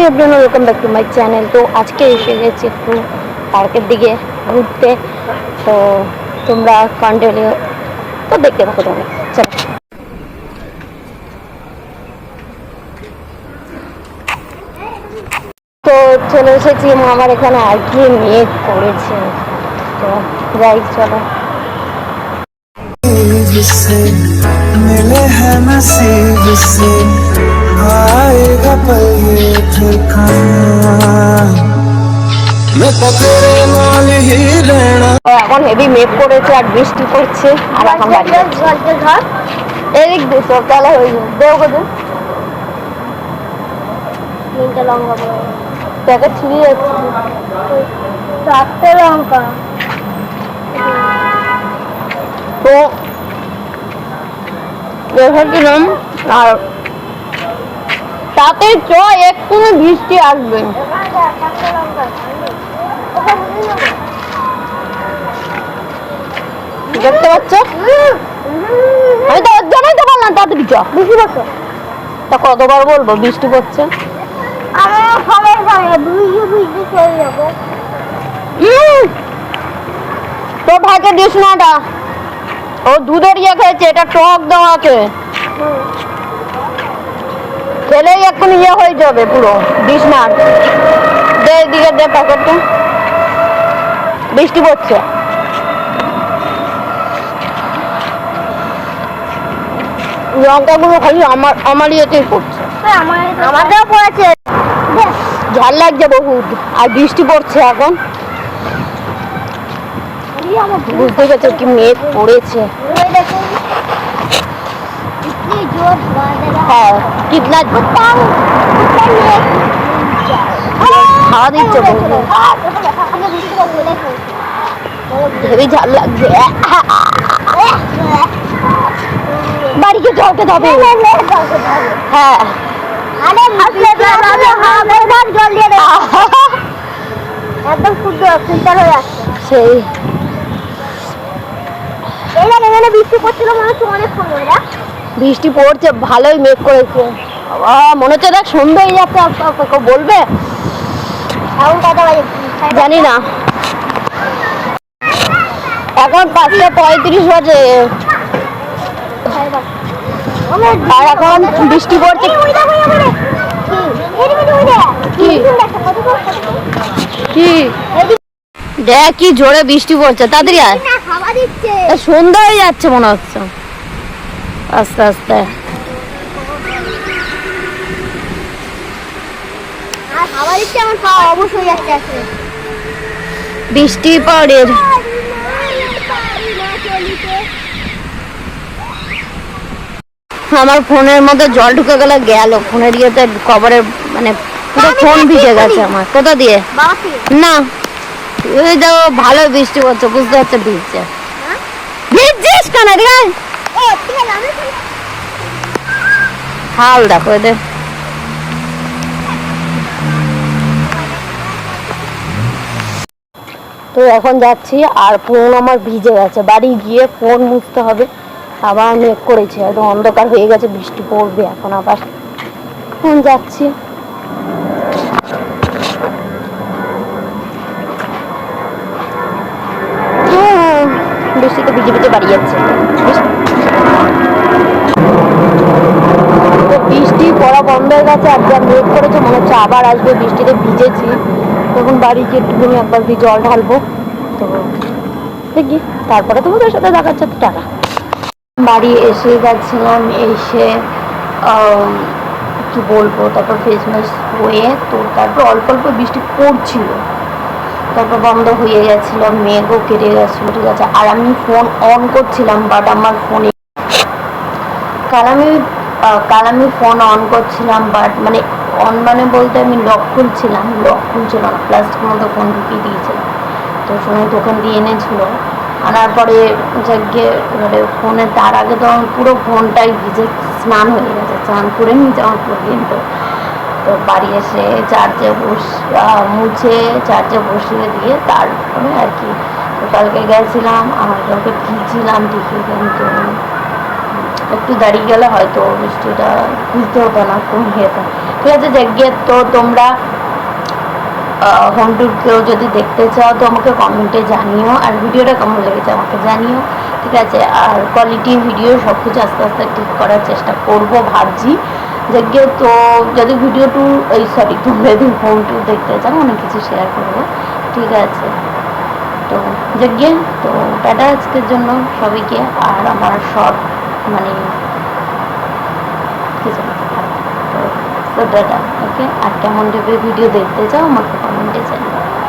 everyone welcome back to my channel তো আজকে এসে গেছি একটু পার্কের দিকে ঘুরতে তো তোমরা কন্টিনিউ তো দেখতে থাকো তোমরা চলো তো চলে এসেছি আমার এখানে আর কি মেঘ করেছে তো যাই চলো से मिले हैं नसीब से आएगा पल ये फिर कहाँ मैं तो तेरे नाल ही रहना তো এখন হেভি মেঘ করেছে আর বৃষ্টি পড়ছে আর এখন বাড়ি যাচ্ছি। জলকে ধর এদিক দিয়ে সকালে হয়ে যাবে দেও কোথায় তিনটে লঙ্কা পড়ে প্যাকেট ছিঁড়ে যাচ্ছে চারটে লঙ্কা তো দেখেছিলাম আর তাতে চ এক্ষুনি বৃষ্টি আসবে। দেখতে পাচ্ছ? আমি তো ওর জন্যই তো বললাম তাড়াতাড়ি চ। বুঝি পারছ তা কতবার বলব বৃষ্টি পড়ছে? তোর ভাইকে দিস না ও দুধের ইয়ে খেয়েছে এটা টক দেওয়া আছে। খেলেই এক্ষুনি ইয়ে হয়ে যাবে পুরো দিস না। দে এদিকে দে প্যাকেটটা বৃষ্টি পড়ছে। লঙ্কাগুলো খালি আমার আমার ইয়েতেই পড়ছে। আমাদেরও পড়েছে। ঝাল লাগছে বহুত। আর বৃষ্টি পড়ছে এখন। বুঝতে পারছ কি মেঘ পড়েছে। इतनी जोर बादल হ্যাঁ কিতনা হাওয়া দিচ্ছে বহুত হেবি ঝাল লাগছে বাড়িকে জলকে যাবে হ্যাঁ আরে হাসলে আমি হাওয়া জল দিয়ে দে একদম শুদ্ধ ফিল্টার হয়ে যাচ্ছে সেই এই দেখ এখানে বৃষ্টি পড়ছিল মনে হচ্ছে অনেকক্ষণ ধরে দেখ বৃষ্টি পড়ছে ভালোই মেঘ করেছে। বাবা, মনে হচ্ছে দেখ সন্ধ্যে হয়ে যাচ্ছে বলবে? এখন কটা বাজে জানি না। এখন পাঁচটা পঁয়ত্রিশ বাজে। আর এখন বৃষ্টি পড়ছে। কি? দেখ কি? জোরে বৃষ্টি পড়ছে। তাড়াতাড়ি আয়। সন্ধ্যা হয়ে যাচ্ছে মনে হচ্ছে আস্তে আস্তে আর হাওয়া দিচ্ছে আমার খাওয়া অবশ্যই যাচ্ছে আছে বৃষ্টি পড়ে। আমার ফোনের মধ্যে জল ঢুকে গেলে গেল। ফোনের ইয়েতে কভারের মানে পুরো ফোন ভিজে গেছে আমার। কোথা দিয়ে? না। ওই দেখো ভালো বৃষ্টি পড়ছে বুঝতে পারছে ভিজছে হ্যাঁ? ভিজছিস কেন রে? হাল দেখো এদের। তো এখন যাচ্ছি আর ফোন আমার ভিজে গেছে। বাড়ি গিয়ে ফোন মুছতে হবে। আবার মেঘ করেছে একদম অন্ধকার হয়ে গেছে বৃষ্টি পড়বে এখন আবার। এখন যাচ্ছি। হ্যাঁ, বৃষ্টিতে ভিজে ভিজে বাড়ি যাচ্ছে। হয়ে গেছে আর যা করেছে, মনে হচ্ছে আবার আসবে, বৃষ্টিতে ভিজেছি। তখন বাড়ি গিয়ে একটুখানি একবার দিয়ে জল ঢালবো। তো দেখি, তারপরে তোমাদের সাথে দেখাচ্ছে, তো টাকা বাড়ি এসে গেছিলাম, এসে কি বলব, তারপর ফেস ম্যাশ হয়ে, তো তারপর অল্প অল্প বৃষ্টি পড়ছিল। তারপর বন্ধ হয়ে গেছিল, মেঘও কেটে গেছিল, ঠিক আছে। আর আমি ফোন অন করছিলাম বাট আমার ফোনে কাল আমি কাল আমি ফোন অন করছিলাম বাট মানে অন মানে বলতে আমি লক খুলছিলাম লক খুলছিল না প্লাস্টিক মতো ফোন ঢুকিয়ে দিয়েছিলাম তো সময় দোকান দিয়ে এনেছিল। আনার পরে যাকে এবারে ফোনে তার আগে তো আমার পুরো ফোনটাই ভিজে স্নান হয়ে গেছে, স্নান করে নিয়ে যাওয়ার পর্যন্ত তো। বাড়ি এসে চার্জে বস মুছে চার্জে বসিয়ে দিয়ে তারপরে আর কি। কালকে গেছিলাম আর কালকে ভিজছিলাম ঠিকই, কিন্তু একটু দাঁড়িয়ে গেলে হয়তো বৃষ্টিটা বুঝতে হতো না কমে যেত ঠিক আছে দেখবে তো তোমরা হোম কেউ যদি দেখতে চাও তো আমাকে কমেন্টে জানিও, আর ভিডিওটা কেমন লেগেছে আমাকে জানিও। ঠিক আছে, আর কোয়ালিটি ভিডিও সব কিছু আস্তে আস্তে ঠিক করার চেষ্টা করব, ভাবছি। দেখবে তো যদি ভিডিও টু এই সরি তোমরা যদি হোম ট্যুর দেখতে চাও, অনেক কিছু শেয়ার করব। ঠিক আছে, তো দেখবে তো টাটা আজকের জন্য সবাইকে, আর আমার শর্ট মানে ওকে আর কেমন টাইপের ভিডিও দেখতে চাও আমাকে কমেন্টে জানিও।